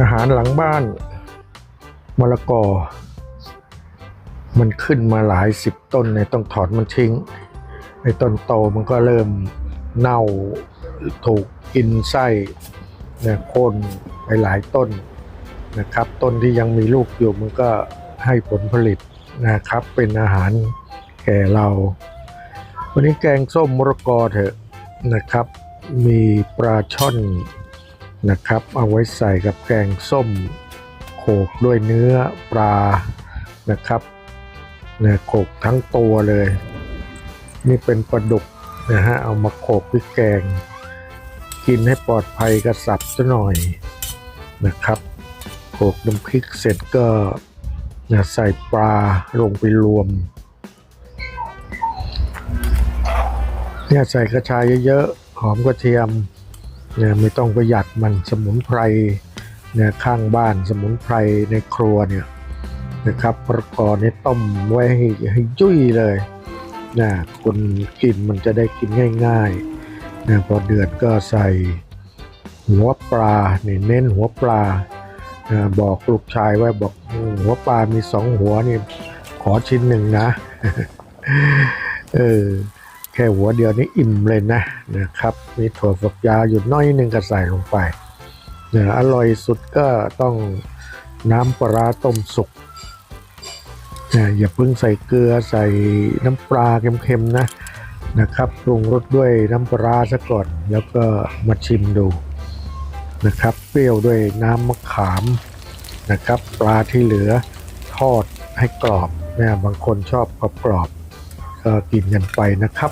อาหารหลังบ้านมะละกอ มันขึ้นมาหลายสิบต้นเนี่ยต้องถอนมันทิ้งไอ้ต้นโตมันก็เริ่มเน่าถูกกินไส้เนี่ยโค่นไปหลายต้นนะครับ ต้นที่ยังมีลูกอยู่มันก็ให้ผลผลิตนะครับ เป็นอาหารแก่เรา วันนี้แกงส้มมะละกอเถอะนะครับ มีปลาช่อน นะครับ เอาไว้ใส่กับแกงส้มโขลกด้วยเนื้อปลานะครับเนี่ยโขลกทั้งตัวเลย นี่เป็นปลาดุกนะฮะเอามาโขลกพริกแกง กินให้ปลอดภัยกระสับซะหน่อยนะครับโขลกน้ำพริกเสร็จก็เนี่ยใส่ปลาลงไปรวมเนี่ยใส่กระชายเยอะๆหอมกระเทียม นี่ยไม่ต้องประหยัดมันสมุนไพรเนี่ยข้างบ้านสมุนไพรในครัวเนี่ยนะครับประกอบนี่ต้มไว้ให้ให้ยุ่ยเลยนะคนกินมันจะได้กินง่ายๆนะพอเดือดก็ใส่หัวปลาเนี่ยเน้นหัวปลานะบอกลูกชายไว้บอกหัวปลามีสองหัวนี่ขอชิ้นหนึ่งนะ เออ ค่หัวเดียวนี่อิ่มเลยนะนะครับ มีถั่วฝักยาวอยู่น้อยนึงก็ใส่ลงไปเนี่ยอร่อยสุดก็ต้องน้ำปลาต้มสุกเนี่ยอย่าเพิ่งใส่เกลือใส่น้ำปลาเค็มๆนะนะครับปรุงรสด้วยน้ำปลาซะก่อน แล้วก็มาชิมดูนะครับ เปรี้ยวด้วยน้ำมะขามนะครับ ปลาที่เหลือทอดให้กรอบเนี่ยบางคนชอบกรอบๆก็กินกันไปนะครับ